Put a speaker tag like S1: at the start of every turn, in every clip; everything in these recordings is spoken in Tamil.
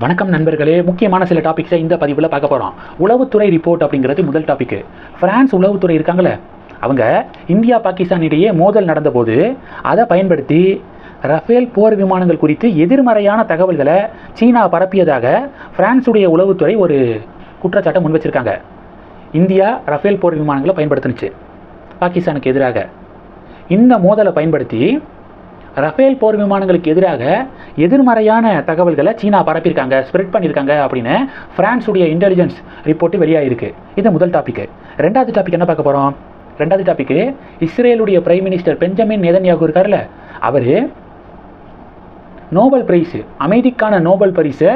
S1: வணக்கம் நண்பர்களே. முக்கியமான சில டாபிக்ஸை இந்த பதிவில் பார்க்க போகிறோம் உளவுத்துறை ரிப்போர்ட் அப்படிங்கிறது முதல் டாபிக் ஃப்ரான்ஸ் உளவுத்துறை இருக்காங்களே அவங்க இந்தியா பாகிஸ்தான் இடையே மோதல் நடந்தபோது அதை பயன்படுத்தி ரஃபேல் போர் விமானங்கள் குறித்து எதிர்மறையான தகவல்களை சீனா பரப்பியதாக பிரான்ஸுடைய உளவுத்துறை ஒரு குற்றச்சாட்டை முன் வச்சிருக்காங்க. இந்தியா ரஃபேல் போர் விமானங்களை பயன்படுத்துனுச்சு. பாகிஸ்தானுக்கு எதிராக. இந்த மோதலை பயன்படுத்தி ரஃபேல் போர் விமானங்களுக்கு எதிராக எதிர்மறையான தகவல்களை சீனா பரப்பியிருக்காங்க ஸ்ப்ரெட் பண்ணியிருக்காங்க அப்படின்னு ஃப்ரான்ஸுடைய இன்டெலிஜென்ஸ் ரிப்போர்ட்டு வெளியாகிருக்கு இது முதல் டாபிக் ரெண்டாவது டாபிக் என்ன பார்க்க போகிறோம் ரெண்டாவது டாப்பிக்கு இஸ்ரேலுடைய பிரைம் மினிஸ்டர் பெஞ்சமின் நேதன்யாகு இருக்கார்ல அவர் நோபல் பிரைஸு அமைதிக்கான நோபல் பரிசை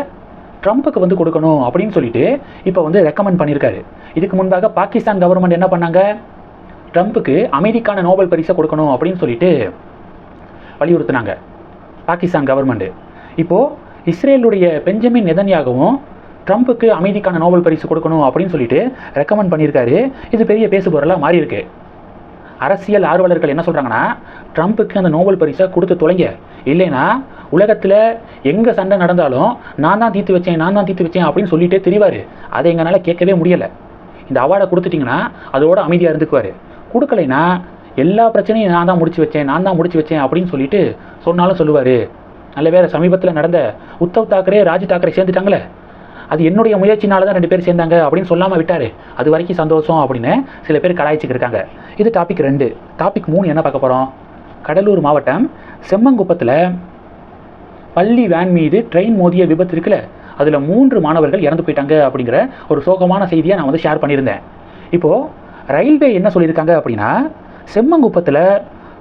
S1: ட்ரம்ப்புக்கு வந்து கொடுக்கணும் அப்படின்னு சொல்லிட்டு இப்போ வந்து ரெக்கமெண்ட் பண்ணியிருக்காரு. இதுக்கு முன்பாக பாகிஸ்தான் கவர்மெண்ட் என்ன பண்ணாங்க? ட்ரம்ப்புக்கு அமைதிக்கான நோபல் பரிசை கொடுக்கணும் அப்படின்னு சொல்லிட்டு வலியுறுத்தினாங்க. பாகிஸ்தான் கவர்மெண்ட்டு இப்போது இஸ்ரேலுடைய பெஞ்சமின் நெதன்யாகவும் ட்ரம்ப்புக்கு அமைதிக்கான நோபல் பரிசு கொடுக்கணும் அப்படின்னு சொல்லிட்டு ரெக்கமெண்ட் பண்ணியிருக்காரு. இது பெரிய பேசுபொருளாக மாறியிருக்கு. அரசியல் ஆர்வலர்கள் என்ன சொல்கிறாங்கன்னா ட்ரம்ப்புக்கு அந்த நோபல் பரிசை கொடுத்து தொலைங்க. இல்லைன்னா உலகத்தில் எங்கே சண்டை நடந்தாலும் நான் தான் தீர்த்து வச்சேன் நான் தான் தீர்த்து வச்சேன் அப்படின்னு சொல்லிட்டே தெரிவார். அதை எங்களால் கேட்கவே முடியலை. இந்த அவார்டை கொடுத்துட்டிங்கன்னா அதோட அமைதியாக இருந்துக்குவார். கொடுக்கலைன்னா எல்லா பிரச்சனையும் நான் தான் முடிச்சு வச்சேன் நான் தான் முடிச்சு வச்சேன் அப்படின்னு சொல்லிட்டு சொன்னாலும் சொல்லுவார். நல்ல வேறு சமீபத்தில் நடந்த உத்தவ் தாக்கரே ராஜ் தாக்கரே சேர்ந்துட்டாங்களே? அது என்னுடைய முயற்சினால தான் ரெண்டு பேர் சேர்ந்தாங்க அப்படின்னு சொல்லாமல் விட்டார். அது வரைக்கும் சந்தோஷம் அப்படின்னு சில பேர் கலாய்ச்சிக்கு இருக்காங்க. இது டாபிக் ரெண்டு. டாபிக் மூணு என்ன பார்க்க போகிறோம் கடலூர் மாவட்டம் செம்மங்குப்பத்தில் பள்ளி வேன் மீது ட்ரெயின் மோதிய விபத்து இருக்குல்ல? அதில் மூன்று மாணவர்கள் இறந்து போயிட்டாங்க அப்படிங்கிற ஒரு சோகமான செய்தியை நான் வந்து ஷேர் பண்ணியிருந்தேன். இப்போது ரயில்வே என்ன சொல்லியிருக்காங்க அப்படின்னா செம்மங்குப்பத்தில்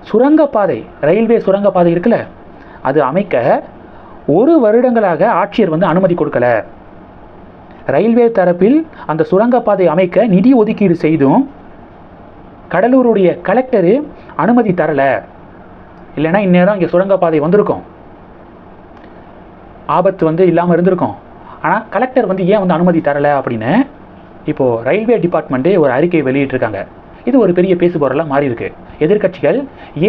S1: சுரங்கப்பாதை ரயில்வே சுரங்கப்பாதை இருக்குல்ல அது அமைக்க ஒரு வருடங்களாக ஆட்சியர் வந்து அனுமதி கொடுக்கல. ரயில்வே தரப்பில் அந்த சுரங்கப்பாதை அமைக்க நிதி ஒதுக்கீடு செய்தும் கடலூருடைய கலெக்டரு அனுமதி தரல. இல்லைன்னா இந்நேரம் இங்கே சுரங்கப்பாதை வந்திருக்கும். ஆபத்து வந்து இல்லாமல் இருந்திருக்கும். ஆனால் கலெக்டர் வந்து ஏன் வந்து அனுமதி தரலை அப்படின்னு இப்போது ரயில்வே டிபார்ட்மெண்ட்டே ஒரு அறிக்கை வெளியிட்டிருக்காங்க. இது ஒரு பெரிய பேசுபொருளாக மாறி இருக்கு எதிர்க்கட்சிகள்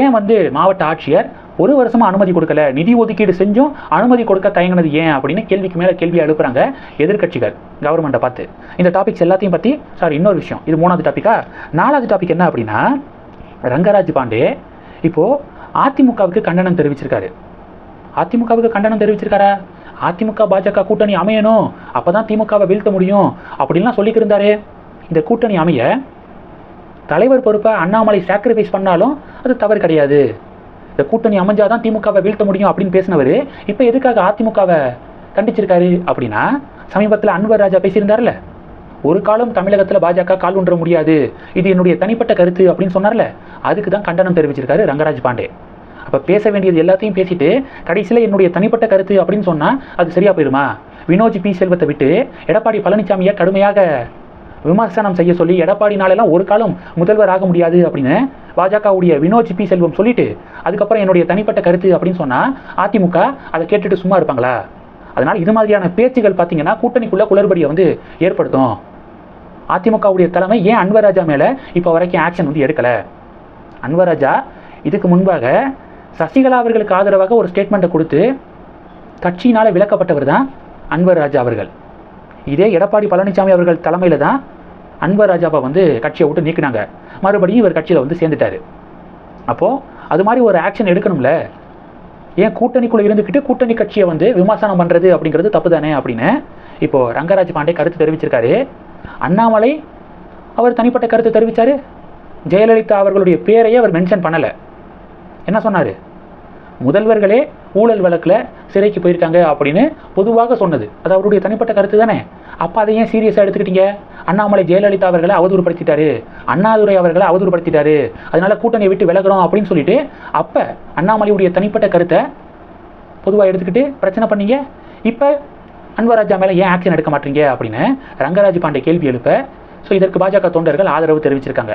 S1: ஏன் வந்து மாவட்ட ஆட்சியர் ஒரு வருஷமா அனுமதி கொடுக்கல நிதி ஒதுக்கீடு செஞ்சும் அனுமதி கொடுக்க தயங்கினது ஏன் அப்படின்னு கேள்விக்கு மேலே கேள்வி எழுப்புறாங்க எதிர்கட்சிகள் கவர்மெண்ட்டை பார்த்து. இந்த டாபிக்ஸ் எல்லாத்தையும் பற்றி சாரி இன்னொரு விஷயம். இது மூணாவது டாப்பிக்கா நாலாவது டாபிக் என்ன அப்படின்னா ரங்கராஜ் பாண்டே இப்போது அதிமுகவுக்கு கண்டனம் தெரிவிச்சிருக்காரு. அதிமுகவுக்கு கண்டனம் தெரிவிச்சிருக்காரா? அதிமுக பாஜக கூட்டணி அமையணும். அப்போ தான் திமுகவை வீழ்த்த முடியும். அப்படின்லாம் சொல்லிக்கிருந்தாரு இந்த கூட்டணி அமைய தலைவர் பொறுப்பை அண்ணாமலை சாக்ரிஃபைஸ் பண்ணாலும் அது தவறு கிடையாது. இந்த கூட்டணி அமைஞ்சாதான் திமுகவை வீழ்த்த முடியும் அப்படின்னு பேசினவர் இப்போ எதுக்காக அதிமுகவை கண்டிச்சிருக்காரு அப்படின்னா சமீபத்தில் அன்வர் ராஜா பேசியிருந்தார்ல ஒரு காலம் தமிழகத்தில் பாஜக கால் ஒன்ற முடியாது இது என்னுடைய தனிப்பட்ட கருத்து அப்படின்னு சொன்னார்ல அதுக்கு தான் கண்டனம் தெரிவிச்சிருக்காரு ரங்கராஜ் பாண்டே. அப்போ பேச வேண்டியது எல்லாத்தையும் பேசிட்டு கடைசியில் என்னுடைய தனிப்பட்ட கருத்து அப்படின்னு சொன்னால் அது சரியாக போயிடுமா வினோஜ் பி செல்வத்தை விட்டு எடப்பாடி பழனிசாமியை கடுமையாக விமர்சனம் செய்ய சொல்லி எடப்பாடினாலெல்லாம் ஒரு காலம் முதல்வர் ஆக முடியாது அப்படின்னு பாஜகவுடைய வினோஜ் பி செல்வம் சொல்லிட்டு அதுக்கப்புறம் என்னுடைய தனிப்பட்ட கருத்து அப்படின்னு சொன்னால் அதிமுக அதை கேட்டுட்டு சும்மா இருப்பாங்களா? அதனால் இது மாதிரியான பேச்சுகள் பார்த்தீங்கன்னா கூட்டணிக்குள்ளே குளறுபடியை வந்து ஏற்படுத்தும். அதிமுகவுடைய தலைமை ஏன் அன்வராஜா மேலே இப்போ வரைக்கும் ஆக்ஷன் வந்து எடுக்கலை? அன்வராஜா இதுக்கு முன்பாக சசிகலா அவர்களுக்கு ஆதரவாக ஒரு ஸ்டேட்மெண்ட்டை கொடுத்து கட்சியினால் விளக்கப்பட்டவர் தான் அன்வர் ராஜா அவர்கள். இதே எடப்பாடி பழனிசாமி அவர்கள் தலைமையில் தான் அன்வர் ராஜாவை வந்து கட்சியை விட்டு நீக்கினாங்க. மறுபடியும் இவர் கட்சியில் வந்து சேர்ந்துட்டாரு. அப்போது அது மாதிரி ஒரு ஆக்ஷன் எடுக்கணும்ல? ஏன் கூட்டணிக்குள்ளே இருந்துக்கிட்டு கூட்டணி கட்சியை வந்து விமர்சனம் பண்ணுறது அப்படிங்கிறது தப்பு தானே அப்படின்னு இப்போது ரங்கராஜ் பாண்டே கருத்து தெரிவிச்சிருக்காரு. அண்ணாமலை அவர் தனிப்பட்ட கருத்து தெரிவித்தார் ஜெயலலிதா அவர்களுடைய பேரையே அவர் மென்ஷன் பண்ணலை. என்ன சொன்னார்? முதல்வர்களே ஊழல் வழக்கில் சிறைக்கு போயிருக்காங்க அப்படின்னு பொதுவாக சொன்னது. அது அவருடைய தனிப்பட்ட கருத்து தானே? அப்போ அதை ஏன் சீரியஸாக எடுத்துக்கிட்டீங்க? அண்ணாமலை ஜெயலலிதா அவர்களை அவதூறுபடுத்திட்டாரு. அண்ணாதுரை அவர்களை அவதூறுபடுத்திட்டாரு. அதனால கூட்டணியை விட்டு விலகிறோம் அப்படின்னு சொல்லிட்டு அப்போ அண்ணாமலையுடைய தனிப்பட்ட கருத்தை பொதுவாக எடுத்துக்கிட்டு பிரச்சனை பண்ணீங்க. இப்போ அன்வராஜா மேலே ஏன் ஆக்ஷன் எடுக்க மாட்டீங்க அப்படின்னு ரங்கராஜ் பாண்டே கேள்வி எழுப்ப ஸோ இதற்கு பாஜக தொண்டர்கள் ஆதரவு தெரிவிச்சிருக்காங்க.